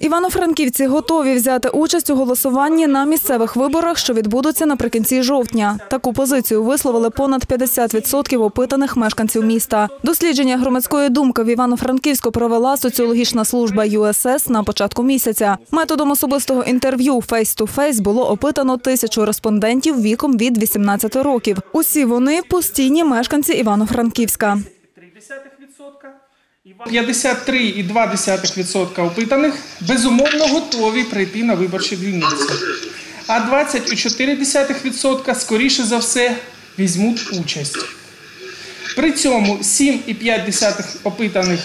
Івано-франківці готові взяти участь у голосуванні на місцевих виборах, що відбудуться наприкінці жовтня. Таку позицію висловили понад 50% опитаних мешканців міста. Дослідження громадської думки в Івано-Франківську провела соціологічна служба ЮСС на початку місяця. Методом особистого інтерв'ю фейс-ту-фейс було опитано тисячу респондентів віком від 18 років. Усі вони постійні мешканці Івано-Франківська. 53,2% опитаних безумовно готові прийти на виборчі дільниці. А 20,4% скоріше за все візьмуть участь. При цьому 7,5% опитаних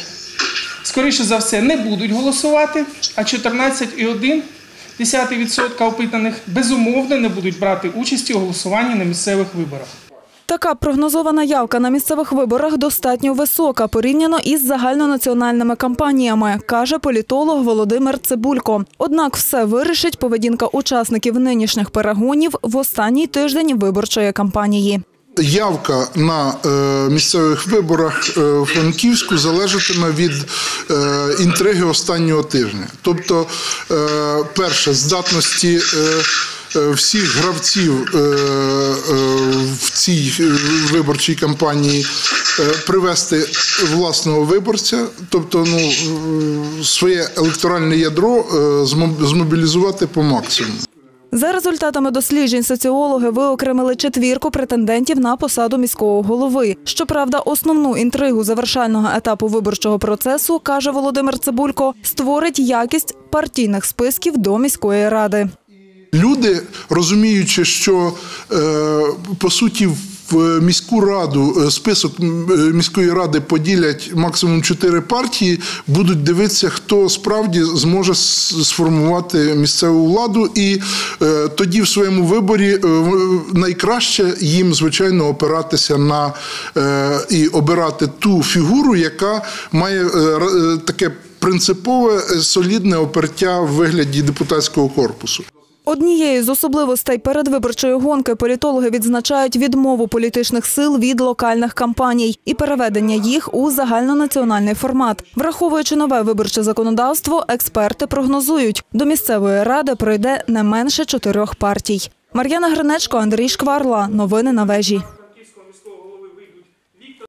скоріше за все не будуть голосувати, а 14,1% опитаних безумовно не будуть брати участі у голосуванні на місцевих виборах. Така прогнозована явка на місцевих виборах достатньо висока порівняно із загальнонаціональними кампаніями, каже політолог Володимир Цибулько. Однак все вирішить поведінка учасників нинішніх перегонів в останній тиждень виборчої кампанії. Явка на е, місцевих виборах е, в Франківську залежатиме від е, інтриги останнього тижня. Тобто, е, перше, здатності е, е, всіх гравців е, е, в цій е, виборчій кампанії е, привести власного виборця, тобто ну, е, своє електоральне ядро е, змобілізувати по максимуму. За результатами досліджень соціологи виокремили четвірку претендентів на посаду міського голови. Щоправда, основну інтригу завершального етапу виборчого процесу, каже Володимир Цибулько, створить якість партійних списків до міської ради. Люди, розуміючи, що е, по суті в міську раду е, список е, міської ради поділять максимум чотири партії, будуть дивитися, хто справді зможе сформувати місцеву владу, і тоді в своєму виборі найкраще їм звичайно опиратися на і обирати ту фігуру, яка має таке принципове солідне опертя в вигляді депутатського корпусу. Однією з особливостей передвиборчої гонки політологи відзначають відмову політичних сил від локальних кампаній і переведення їх у загальнонаціональний формат. Враховуючи нове виборче законодавство, експерти прогнозують, до місцевої ради пройде не менше чотирьох партій. Мар'яна Гринечко, Андрій Шкварла. Новини на вежі.